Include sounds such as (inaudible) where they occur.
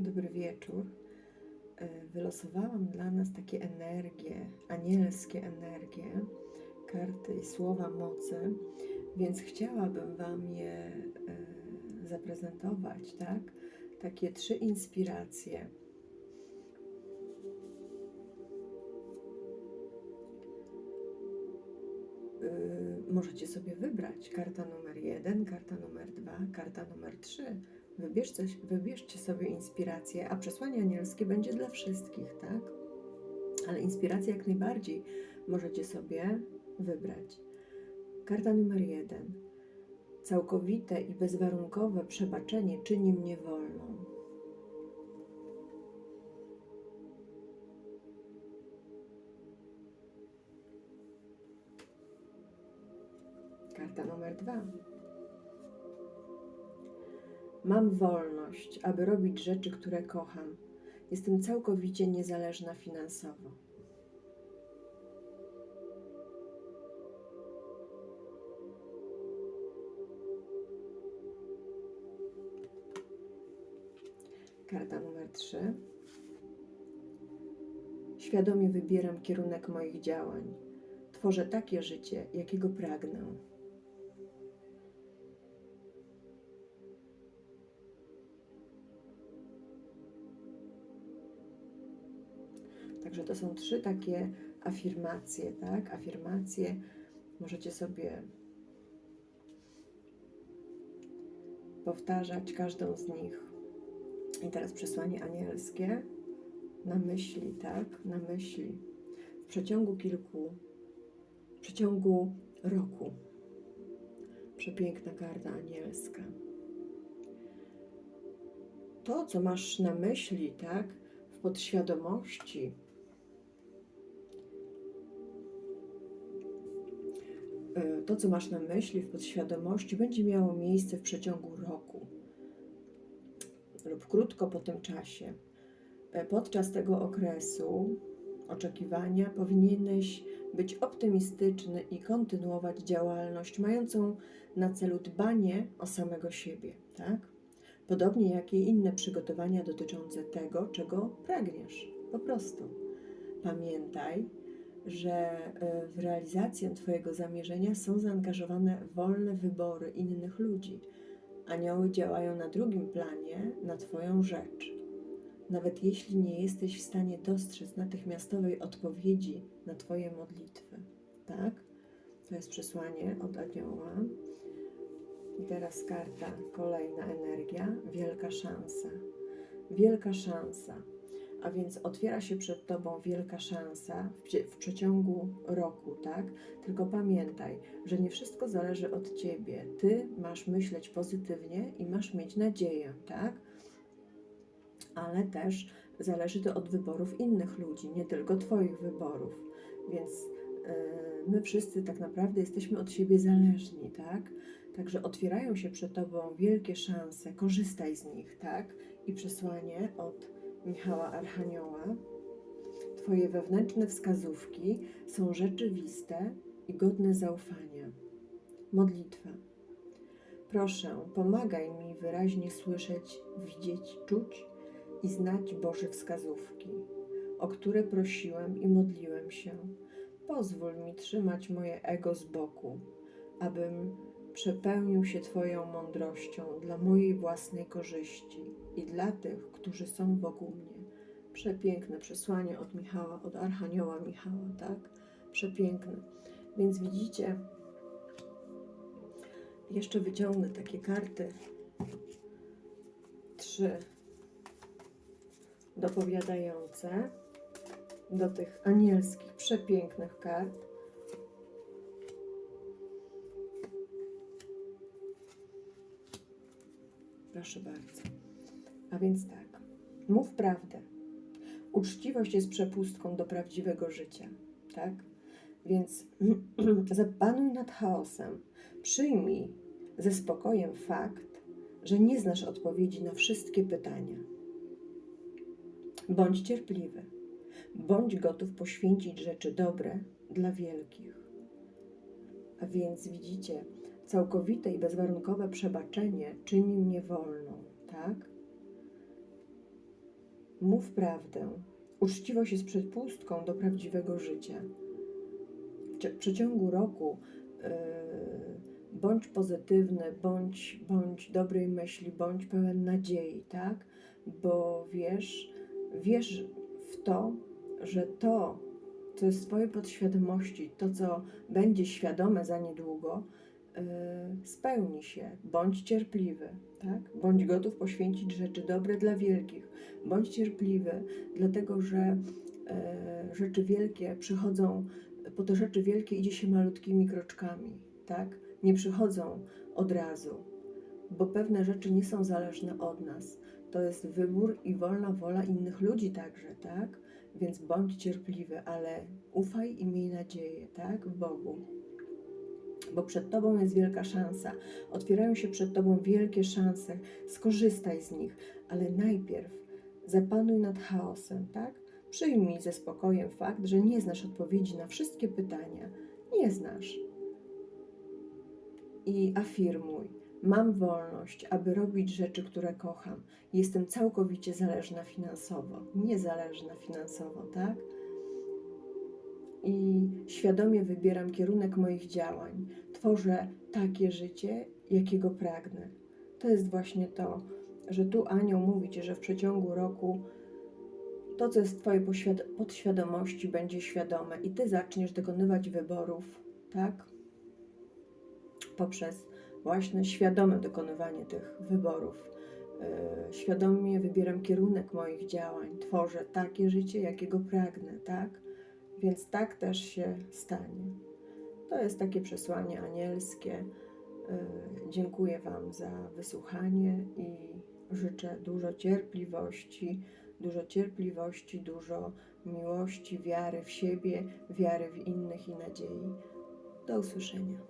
Dobry wieczór. E, Wylosowałam dla nas takie energie, anielskie energie, karty i słowa mocy, więc chciałabym Wam je e, zaprezentować, tak? Takie trzy inspiracje. Y, Możecie sobie wybrać karta numer jeden, karta numer dwa, karta numer trzy. Wybierz coś, wybierzcie sobie inspirację, a przesłanie anielskie będzie dla wszystkich, tak? Ale inspirację jak najbardziej możecie sobie wybrać. Karta numer jeden. Całkowite i bezwarunkowe przebaczenie czyni mnie wolną. Karta numer dwa. Mam wolność, aby robić rzeczy, które kocham. Jestem całkowicie niezależna finansowo. Karta numer 3. Świadomie wybieram kierunek moich działań. Tworzę takie życie, jakiego pragnę. Także to są trzy takie afirmacje, tak? Afirmacje możecie sobie powtarzać każdą z nich. I teraz przesłanie anielskie na myśli, tak? Na myśli. W przeciągu kilku, w przeciągu roku. Przepiękna karta anielska. To, co masz na myśli, tak? W podświadomości, to, co masz na myśli w podświadomości, będzie miało miejsce w przeciągu roku lub krótko po tym czasie. E, Podczas tego okresu oczekiwania powinieneś być optymistyczny i kontynuować działalność mającą na celu dbanie o samego siebie, tak? Podobnie jak i inne przygotowania dotyczące tego, czego pragniesz. Po prostu. Pamiętaj, że e, w realizację Twojego zamierzenia są zaangażowane wolne wybory innych ludzi. Anioły działają na drugim planie, na Twoją rzecz. Nawet jeśli nie jesteś w stanie dostrzec natychmiastowej odpowiedzi na Twoje modlitwy. Tak? To jest przesłanie od anioła. I teraz karta, kolejna energia, wielka szansa. Wielka szansa. A więc otwiera się przed Tobą wielka szansa w, w przeciągu roku, tak? Tylko pamiętaj, że nie wszystko zależy od Ciebie. Ty masz myśleć pozytywnie i masz mieć nadzieję, tak? Ale też zależy to od wyborów innych ludzi, nie tylko Twoich wyborów. Więc yy, my wszyscy tak naprawdę jesteśmy od siebie zależni, tak? Także otwierają się przed Tobą wielkie szanse, korzystaj z nich, tak? I przesłanie od Michała Archanioła. Twoje wewnętrzne wskazówki są rzeczywiste i godne zaufania. Modlitwa. Proszę, pomagaj mi wyraźnie słyszeć, widzieć, czuć i znać Boże wskazówki, o które prosiłem i modliłem się. Pozwól mi trzymać moje ego z boku, abym przepełnił się Twoją mądrością dla mojej własnej korzyści i dla tych, którzy są wokół mnie. Przepiękne przesłanie od Michała, od Archanioła Michała, tak? Przepiękne. Więc widzicie, jeszcze wyciągnę takie karty. Trzy dopowiadające do tych anielskich, przepięknych kart. Proszę bardzo. A więc tak, mów prawdę. Uczciwość jest przepustką do prawdziwego życia, tak? Więc (clears throat) zapanuj nad chaosem. Przyjmij ze spokojem fakt, że nie znasz odpowiedzi na wszystkie pytania. Bądź cierpliwy. Bądź gotów poświęcić rzeczy dobre dla wielkich. A więc widzicie, całkowite i bezwarunkowe przebaczenie czyni mnie wolną, tak? Mów prawdę. Uczciwość jest przepustką do prawdziwego życia. W przeciągu roku yy, bądź pozytywny, bądź, bądź dobrej myśli, bądź pełen nadziei, tak? Bo wiesz, wiesz w to, że to, co jest w Twojej podświadomości, to, co będzie świadome za niedługo, spełni się. Bądź cierpliwy, tak? Bądź gotów poświęcić rzeczy dobre dla wielkich. Bądź cierpliwy, dlatego że e, rzeczy wielkie przychodzą, po te rzeczy wielkie idzie się malutkimi kroczkami, tak? Nie przychodzą od razu, bo pewne rzeczy nie są zależne od nas. To jest wybór i wolna wola innych ludzi także, tak? Więc bądź cierpliwy, ale ufaj i miej nadzieję, tak? W Bogu. Bo przed Tobą jest wielka szansa. Otwierają się przed Tobą wielkie szanse. Skorzystaj z nich, ale najpierw zapanuj nad chaosem, tak? Przyjmij ze spokojem fakt, że nie znasz odpowiedzi na wszystkie pytania. Nie znasz. I afirmuj: Mam wolność, aby robić rzeczy, które kocham. Jestem całkowicie zależna finansowo, niezależna finansowo, tak? I świadomie wybieram kierunek moich działań. Tworzę takie życie, jakiego pragnę. To jest właśnie to, że tu anioł mówi ci, że w przeciągu roku to, co jest w Twojej podświadomości, będzie świadome i Ty zaczniesz dokonywać wyborów, tak? Poprzez właśnie świadome dokonywanie tych wyborów. Yy, świadomie wybieram kierunek moich działań, tworzę takie życie, jakiego pragnę, tak? Więc tak też się stanie. To jest takie przesłanie anielskie. Yy, Dziękuję Wam za wysłuchanie i życzę dużo cierpliwości, dużo cierpliwości, dużo miłości, wiary w siebie, wiary w innych i nadziei. Do usłyszenia.